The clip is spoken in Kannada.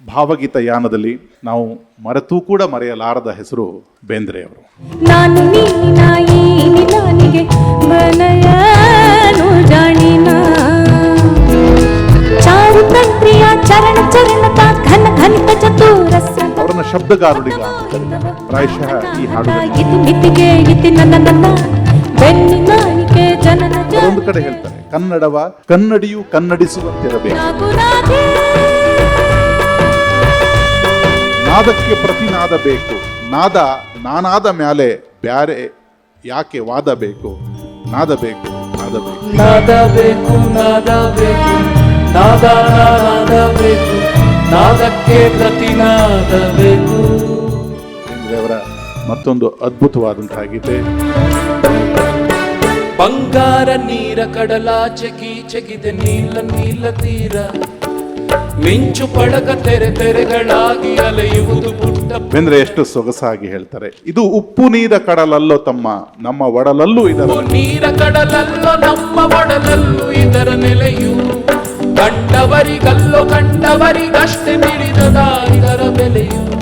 ಭಾವಗೀತ ಯಾನದಲ್ಲಿ ನಾವು ಮರೆತೂ ಕೂಡ ಮರೆಯಲಾರದ ಹೆಸರು ಘನಿತ ಚತುರಸ ಅವರನ್ನ ಶಬ್ದಗಾರುಡಿಗ ಪ್ರಾಯಶಃ ಈ ಹಾಡು ಒಂದು ಕಡೆ ಹೇಳ್ತಾರೆ ಕನ್ನಡವ ಕನ್ನಡಿಯು ಕನ್ನಡಿಸುವಂತಿರಬೇಕು. ನಾದಕ್ಕೆ ಪ್ರತಿನಾದ ಬೇಕು. ನಾದ ನಾನಾದ ಮ್ಯಾಲೆ ಬ್ಯಾರೆ ಯಾಕೆ ವಾದ ಬೇಕು? ನಾದ ಬೇಕು ನಾದ ಬೇಕು. ನಾದ ಬೇಕು ನಾದ ಬೇಕು. ನಾದ ನಾದ ಬೇಕು. ನಾದಕ್ಕೆ ಪ್ರತಿನಾದ ಬೇಕು. ಅವರ ಮತ್ತೊಂದು ಅದ್ಭುತವಾದಂತಹ ಗೀತೆ ಬಂಗಾರ ನೀರ ಕಡಲಾಚೆ ಗೀಚೆಗಿದೆ ನೀಲ ನೀಲ ತೀರ. ಮಿಂಚು ಪಡಕ ತೆರೆ ತೆರೆಗಳಾಗಿ ಅಲೆಯುವುದು ಪುಟ್ಟ ಬೇಂದ್ರೆ ಎಷ್ಟು ಸೊಗಸಾಗಿ ಹೇಳ್ತಾರೆ. ಇದು ಉಪ್ಪು ನೀರ ಕಡಲಲ್ಲೋ ತಮ್ಮ ನಮ್ಮ ಒಡಲಲ್ಲೂ ಇದರ ನೀರ ಕಡಲಲ್ಲೋ ನಮ್ಮ ಒಡಲಲ್ಲೂ ಇದರ ನೆಲೆಯು. ಕಂಡವರಿಗಲ್ಲೋ ಕಂಡವರಿಗಷ್ಟೇ ತಿಳಿದದ ಇದರ ಬೆಲೆಯು.